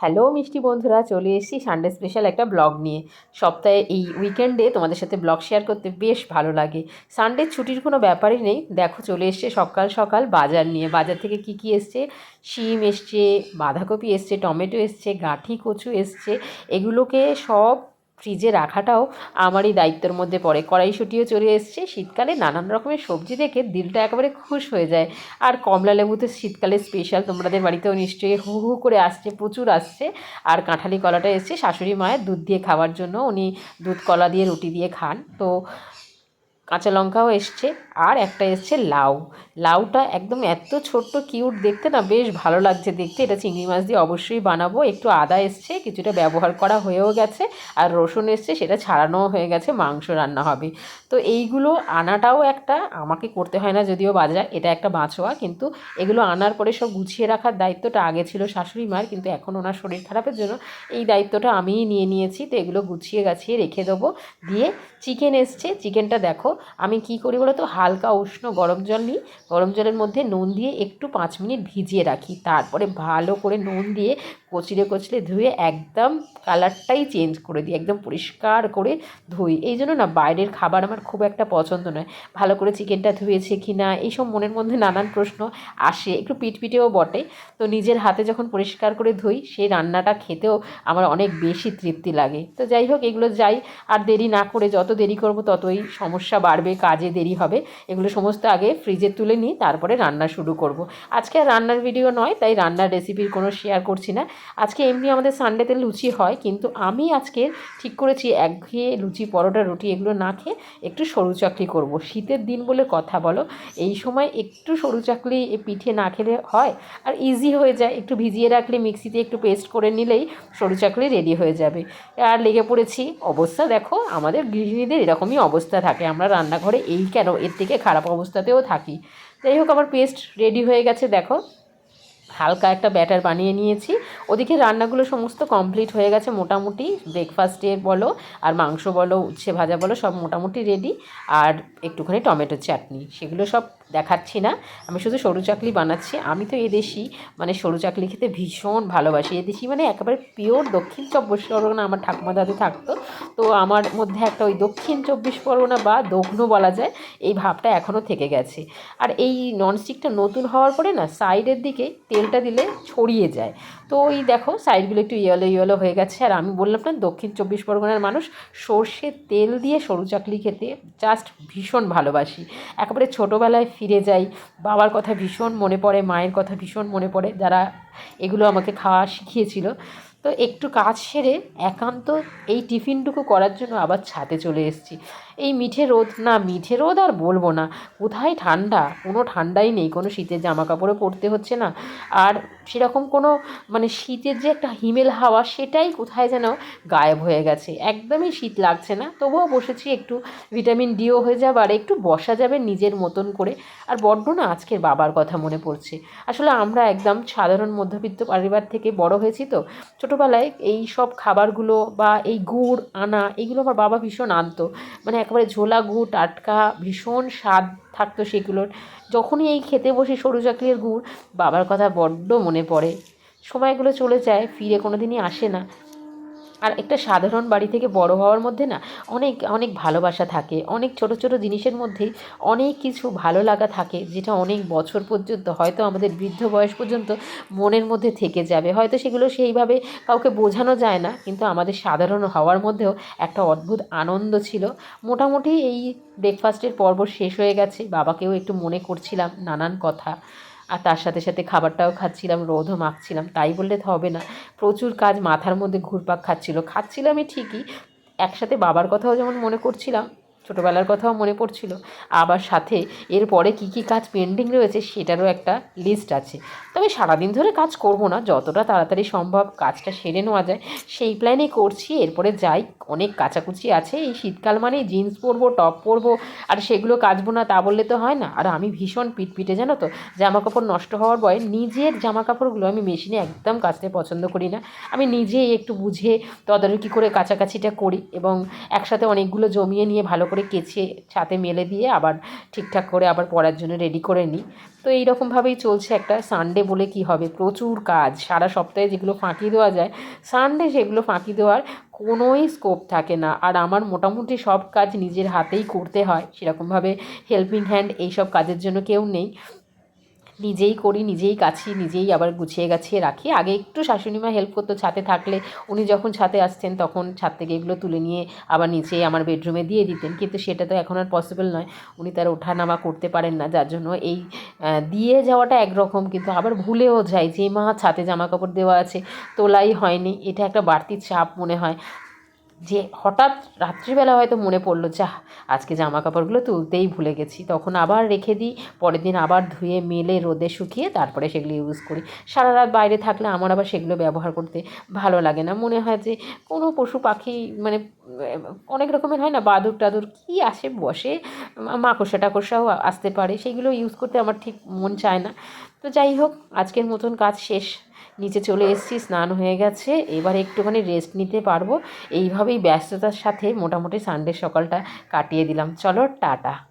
Hello মিষ্টি বন্ধুরা, চলে এসেছি সানডে স্পেশাল একটা ব্লগ নিয়ে। সপ্তাহে এই উইকেন্ডে তোমাদের সাথে ব্লগ শেয়ার করতে বেশ ভালো লাগে। সানডে ছুটির কোনো ব্যাপারই নেই। দেখো, চলে এসছে সকাল সকাল বাজার নিয়ে। বাজার থেকে কি কি এসছে? শিম এসছে, বাঁধাকপি এসছে, টমেটো এসছে, গাঁঠি কচু এসছে। এগুলোকে সব ফ্রিজে রাখাটাও আমারই দায়িত্বের মধ্যে পড়ে। কড়াইশুটিও চলে এসছে। শীতকালে নানান রকমের সবজি দেখে দিলটা একেবারে খুশ হয়ে যায়। আর কমলা লেবু তো শীতকালে স্পেশাল তোমাদের বাড়িতেও নিশ্চয়ই হু হু করে আসছে, প্রচুর আসছে। আর কাঁঠালি কলাটা এসছে শাশুড়ি মায়ের দুধ দিয়ে খাওয়ার জন্য। উনি দুধ কলা দিয়ে রুটি দিয়ে খান। তো কাঁচা লঙ্কাও এসছে আর একটা এসছে লাউ। লাউটা একদম এত ছোট্ট কিউট দেখতে না বেশ ভালো লাগছে দেখতে। এটা চিংড়ি মাছ দিয়ে অবশ্যই বানাবো। একটু আদা এসছে, কিছুটা ব্যবহার করা হয়েও গেছে আর রসুন এসছে, সেটা ছাড়ানোও হয়ে গেছে, মাংস রান্না হবে। তো এইগুলো আনাটাও একটা, আমাকে করতে হয় না যদিও বাজার, এটা একটা বাঁচোয়া। কিন্তু এগুলো আনার পরে সব গুছিয়ে রাখার দায়িত্বটা আগে ছিল শাশুড়ি মার, কিন্তু এখন ওনার শরীর খারাপের জন্য এই দায়িত্বটা আমিই নিয়ে নিয়েছি। তো এগুলো গুছিয়ে গাছিয়ে রেখে দেবো। দিয়ে চিকেন এসছে। চিকেনটা দেখো আমি কি করি বলো তো হালকা উষ্ণ গরম জল নিই, গরম জলের মধ্যে নুন দিয়ে একটু পাঁচ মিনিট ভিজিয়ে রাখি। তারপরে ভালো করে নুন দিয়ে কচিরে কচলে ধুয়ে একদম কালারটাই চেঞ্জ করে দিই, একদম পরিষ্কার করে ধুই। এই জন্য না বাইরের খাবার আমার খুব একটা পছন্দ নয়। ভালো করে চিকেনটা ধুয়েছে কি না, এইসব মনের মধ্যে নানান প্রশ্ন আসে, একটু পিটপিটেও বটে। তো নিজের হাতে যখন পরিষ্কার করে ধুই, সেই রান্নাটা খেতেও আমার অনেক বেশি তৃপ্তি লাগে। তো যাই হোক, এগুলো যাই, আর দেরি না করে যত দেরি করব ততই সমস্যা বাড়বে, কাজে দেরি হবে, এগুলো সমস্ত আগে ফ্রিজে তুলে নিই তারপরে রান্না শুরু করব। আজকে রান্নার ভিডিও নয়, তাই রান্নার রেসিপির কোনো শেয়ার করছি না। আজকে এমনি আমাদের সানডেতে লুচি হয়, কিন্তু আমি আজকে ঠিক করেছি একঘেয়ে লুচি, পরোটা, রুটি এগুলো না খেয়ে একটু সরু চাকলি করব। শীতের দিন বলে কথা বলো, এই সময় একটু সরু চাকলি পিঠে না খেলে হয়? আর ইজি হয়ে যায়, একটু ভিজিয়ে রাখলে মিক্সিতে একটু পেস্ট করে নিলেই সরু চাকলি রেডি হয়ে যাবে। আর লেগে পড়েছি, অবস্থা দেখো, আমাদের গৃহিণীদের এরকমই অবস্থা থাকে, আমরা রান্নাঘরে এই কেন? এর থেকে খারাপ অবস্থাতেও থাকি। যাই হোক, আমার পেস্ট রেডি হয়ে গেছে, দেখো। হালকা একটা ব্যাটার বানিয়ে নিয়েছি। ওদিকে রান্নাগুলো সমস্ত কমপ্লিট হয়ে গেছে মোটামুটি। ব্রেকফাস্টের বলো আর মাংস বলো, উচ্ছে ভাজা বলো, সব মোটামুটি রেডি। আর একটুখানি টমেটো চাটনি, সেগুলো সব দেখাচ্ছি না। আমি শুধু সরু চাকলি বানাচ্ছি। আমি তো এদেশি। মানে সরু চাকলি খেতে ভীষণ ভালোবাসি। এদেশি মানে একেবারে পিওর দক্ষিণ চব্বিশ পরগনা। আমার ঠাকুমা দাদু থাকতো। তো আমার মধ্যে একটা ওই দক্ষিণ চব্বিশ পরগনা বা দগ্ন বলা যায়, এই ভাবটা এখনও থেকে গেছে। আর এই ননস্টিকটা নতুন হওয়ার পরে না সাইডের দিকে তেলটা দিলে ছড়িয়ে যায়। তো ওই দেখো সাইডগুলো একটু ইয়েলো ইয়েলো হয়ে গেছে। আর আমি বললাম না, দক্ষিণ চব্বিশ পরগনার মানুষ সর্ষের তেল দিয়ে সরু চাকলি খেতে জাস্ট ভীষণ ভালোবাসি। একেবারে ছোটোবেলায় ফিরে যাই। বাবার কথা ভীষণ মনে পড়ে, মায়ের কথা ভীষণ মনে পড়ে। যারা এগুলো আমাকে খাওয়া শিখিয়েছিল তো একটু কাজ সেরে একান্ত এই টিফিনটুকু করার জন্য আবার ছাদে চলে এসেছি। এই মিঠে রোদ, না মিঠে রোদ আর বলব না, কোথায় ঠান্ডা? কোনো ঠান্ডাই নেই, কোনো শীতের জামা কাপড়ও পরতে হচ্ছে না। আর সেরকম কোনো মানে শীতের যে একটা হিমেল হাওয়া সেটাই কোথায় যেন গায়েব হয়ে গেছে। একদমই শীত লাগছে না, তবুও বসেছি একটু। ভিটামিন ডিও হয়ে যাবে আর একটু বসা যাবে নিজের মতন করে। আর বড্ড না আজকের বাবার কথা মনে পড়ছে। আসলে আমরা একদম সাধারণ মধ্যবিত্ত পরিবার থেকে বড় হয়েছি তো। ছোটোবেলায় এই সব খাবারগুলো বা এই গুড়, আনা, এগুলো আমার বাবা ভীষণ আনতো। মানে একেবারে ঝোলা গুড়, টাটকা, ভীষণ স্বাদ থাকতো সেগুলোর। যখনই এই খেতে বসে সরু চাকরির গুড়, বাবার কথা বড্ড মনে পড়ে। সময়গুলো চলে যায়, ফিরে কোনো দিনই আসে না। আর একটা সাধারণ বাড়ি থেকে বড় হওয়ার মধ্যে না অনেক অনেক ভালোবাসা থাকে, অনেক ছোট ছোট জিনিসের মধ্যেই অনেক কিছু ভালো লাগা থাকে যেটা অনেক বছর পর্যন্ত হয়তো আমাদের বৃদ্ধ বয়স পর্যন্ত মনের মধ্যে থেকে যাবে। হয়তো সেগুলো সেইভাবে কাউকে বোঝানো যায় না, কিন্তু আমাদের সাধারণ হওয়ার মধ্যেও একটা অদ্ভুত আনন্দ ছিল। মোটামুটি এই ব্রেকফাস্টের পর্ব শেষ হয়ে গেছে, বাবাকেও একটু মনে করছিলাম নানান কথা। আর তার সাথে সাথে খাবারটাও খাচ্ছিলাম, রোদও মাখছিলাম, তাই বললে তো হবে না। প্রচুর কাজ মাথার মধ্যে ঘুরপাক খাচ্ছিল। খাচ্ছিলামই ঠিকই, একসাথে বাবার কথাও যেমন মনে করছিলাম ছোটোবেলার কথাও মনে পড়ছিল। আবার সাথে এরপরে কী কী কাজ পেন্ডিং রয়েছে সেটারও একটা লিস্ট আছে। তবে সারাদিন ধরে কাজ করব না, যতটা তাড়াতাড়ি সম্ভব কাজটা সেরে নেওয়া যায়। সেই প্ল্যানেই করছি, এরপরে যাই। অনেক কাচাকুচি আছে, এই শীতকাল মানে জিন্স পরবো টপ পরবো, আর সেগুলো কাচবো না তা বললে তো হয় না। আর আমি ভীষণ পিটপিটে, জানো তো জামা কাপড় নষ্ট হওয়ার ভয়ে নিজের জামা কাপড়গুলো আমি মেশিনে একদম কাচতে পছন্দ করি না। আমি নিজেই একটু বুঝে তদারকি করে কাছাকাছিটা করি এবং একসাথে অনেকগুলো জমিয়ে নিয়ে ভালো করে করে কেচে ছাতে মেলে দিয়ে আবার ঠিকঠাক করে আবার পড়ার জন্য রেডি করে নিই। তো এইরকমভাবেই চলছে একটা সানডে বলে কি হবে? প্রচুর কাজ। সারা সপ্তাহে যেগুলো ফাঁকি দেওয়া যায় সানডে সেগুলো ফাঁকি দেওয়ার কোনোই স্কোপ থাকে না। আর আমার মোটামুটি সব কাজ নিজের হাতেই করতে হয়। সেরকমভাবে হেল্পিং হ্যান্ড এইসব কাজের জন্য কেউ নেই। নিজেই করি, নিজেই কাছি, নিজেই আবার গুছিয়ে গাছিয়ে রাখি। আগে একটু শাশুড়িমা হেল্প করতো ছাতে থাকলে, উনি যখন ছাতে আসতেন তখন ছাদ থেকে এগুলো তুলে নিয়ে আবার নিচে আমার বেডরুমে দিয়ে দিতেন। কিন্তু সেটা তো এখন আর পসিবল নয়। উনি তার ওঠানামা করতে পারেন না, যার জন্য এই দিয়ে যাওয়াটা একরকম। কিন্তু আবার ভুলেও যায় যে, মা ছাতে জামা কাপড় দেওয়া আছে, তোলাই হয়নি। এটা একটা বাড়তি চাপ মনে হয়। যে হঠাৎ রাত্রিবেলা হয়তো মনে পড়ল, যা, আজকে জামা কাপড়গুলো তুলতেই ভুলে গেছি। তখন আবার রেখে দিই, পরের দিন আবার ধুয়ে, মেলে, রোদে শুকিয়ে তারপরে সেগুলো ইউজ করি। সারা রাত বাইরে থাকলে আমার আবার সেগুলো ব্যবহার করতে ভালো লাগে না। মনে হয় যে কোনো পশু পাখি মানে অনেক রকমের হয় না, বাদুর টাদুর কী আসে, বসে মাকড়সা টাকড়সাও আসতে পারে। সেগুলো ইউজ করতে আমার ঠিক মন চায় না। তো যাই হোক, আজকের মতন কাজ শেষ। নিচে চলে এসেছি, স্নান হয়ে গেছে। এবার একটুখানি রেস্ট নিতে পারব। এইভাবেই ব্যস্ততার সাথে মোটামুটি সানডে সকালটা কাটিয়ে দিলাম। চলো, টাটা।